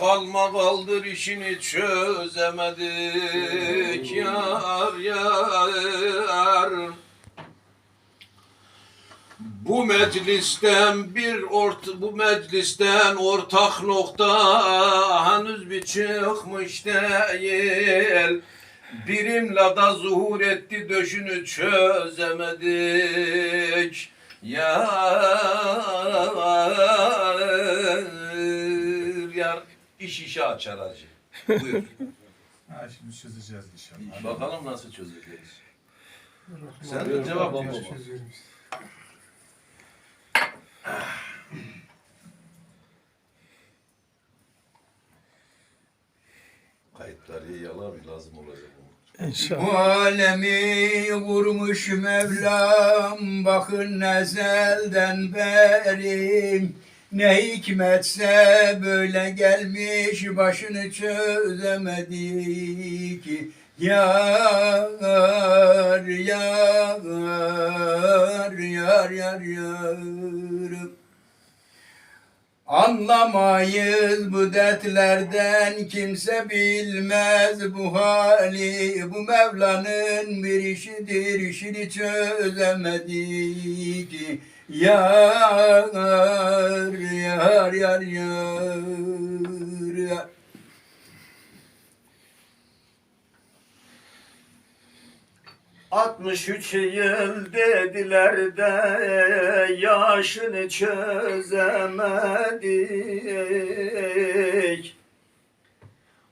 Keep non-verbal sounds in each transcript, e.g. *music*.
kalma kaldır işini çözemedik yar yar bu meclisten bir ort bu meclisten ortak nokta henüz bir çıkmış değil. Birimle da zuhur etti döşünü çözemedik. Yar iş işe açar acı. Buyur. *laughs* Ha şimdi çözeceğiz inşallah. Bakalım nasıl çözeceğiz. Sen de cevap al baba. Kayıtları iyi al abi lazım olacak bu. Bu alemi vurmuş Mevlam bakın nezelden beri ne hikmetse böyle gelmiş başını çözemedi ki. Yar yar yar yar yar Anlamayız bu dertlerden kimse bilmez bu hali. Bu Mevla'nın bir işidir işini çözemedik Yar yar yar yar yar 63 yıl dediler de yaşını çözemedik.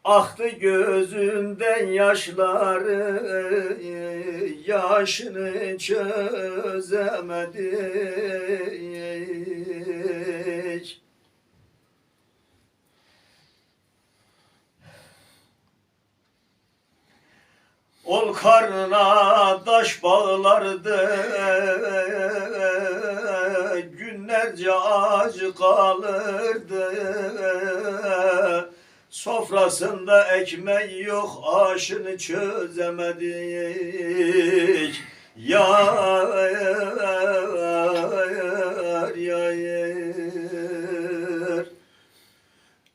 Aktı gözünden yaşları yaşını çözemedik. Ol karnına taş bağlardı Günlerce aç kalırdı Sofrasında ekmek yok aşını çözemedik. Yar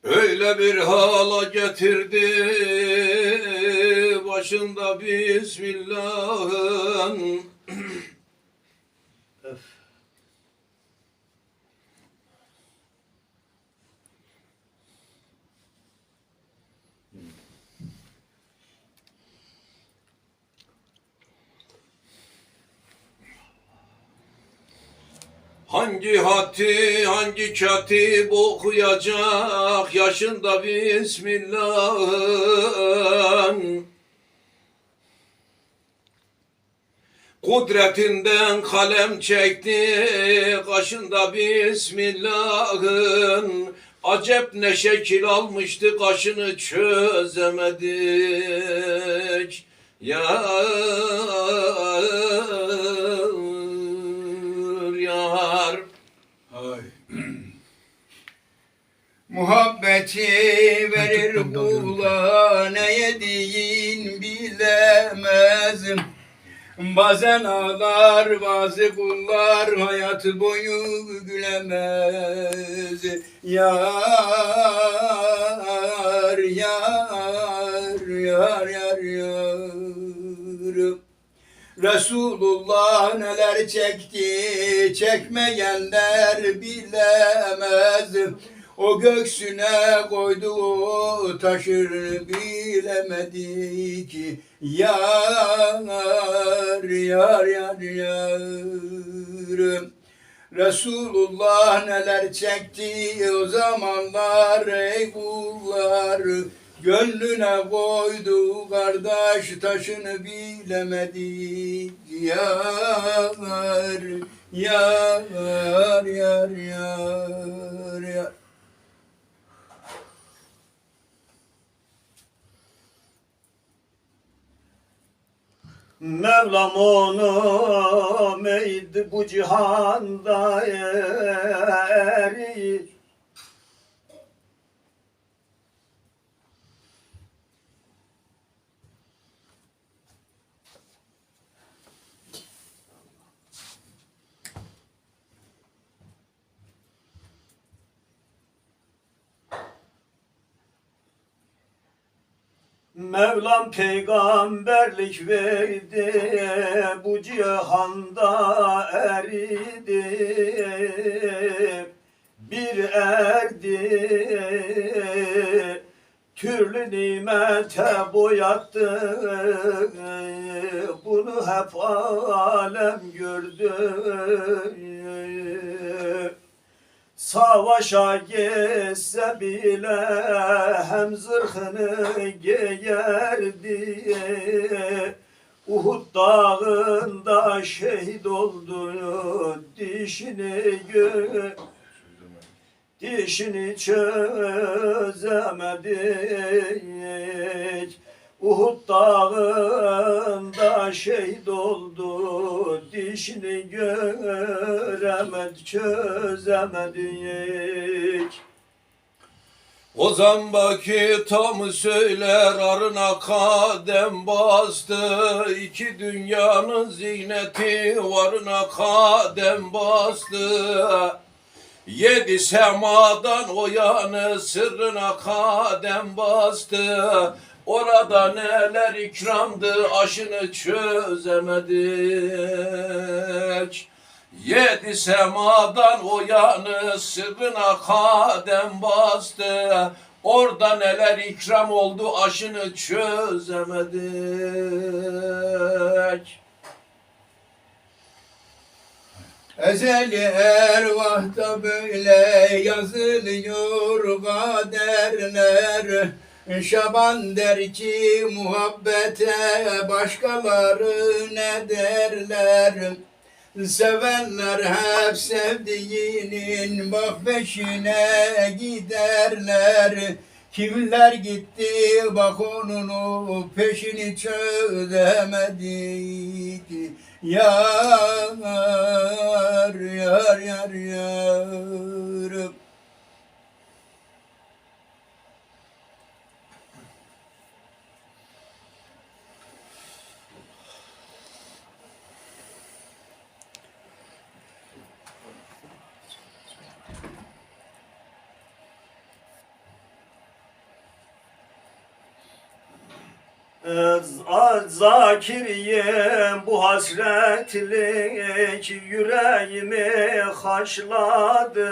Öyle bir hala getirdi başında Bismillah'ın Hangi hati, hangi katip okuyacak? Yaşında Bismillah'ın. Kudretinden kalem çekti kaşında Bismillah'ın. Acep ne şekil almıştı kaşını çözemedik. Yar Muhabbeti verir kula ne yediğin bilemez. Bazen ağlar bazı kullar hayat boyu gülemez. Yar yar yar yar yar. Resulullah neler çekti, çekmeyenler bilemez. O göksüne koydu o taşır bilemedi ki yar yar yar yar. Resulullah neler çekti o zamanlar ey kullar. Gönlüne koydu kardeş taşını bilemedi yar yar yar yar yar Mevlam onu meydi bu cihanda erir. Mevlam peygamberlik verdi, bu cihanda eridi, bir erdi, türlü nimete boyattı, bunu hep alem gördü. Savaşa geçse bile hem zırhını giyerdi Uhud dağında şehit oldu dişini gö dişini çözemedik Uhud dağında şehit oldu. Dişini göremedik çözemedik O zambaki tam söyler arına kadem bastı. İki dünyanın ziyneti varına kadem bastı. Yedi semadan o yanı sırrına kadem bastı Orada neler ikramdı aşını çözemedik. Yedi semadan o yanı sırrına kadem bastı. Orada neler ikram oldu aşını çözemedik. Ezeli ervahta böyle yazılıyor kaderler Şaban der ki muhabbete başkaları ne derler? Sevenler hep sevdiğinin bak peşine giderler. Kimler gitti bak onun peşini çözemedik Yar yar yar yar Zakiriyim bu hasretlik yüreğimi haşladı.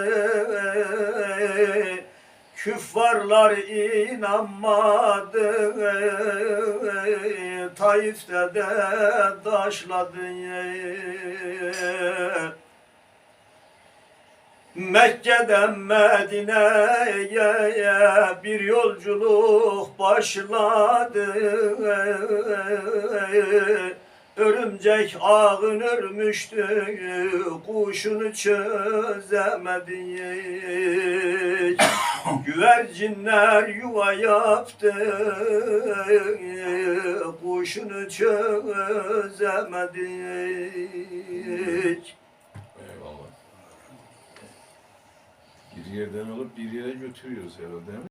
Küffarlar inanmadı. Taif'te de taşladı Mekke'den Medine'ye bir yolculuk başladı. Örümcek ağın örmüştü, kuşunu çözemedik. Güvercinler yuva yaptı, kuşunu çözemedik. Eyvallah. Bir yerden alıp bir yere götürüyoruz herhalde.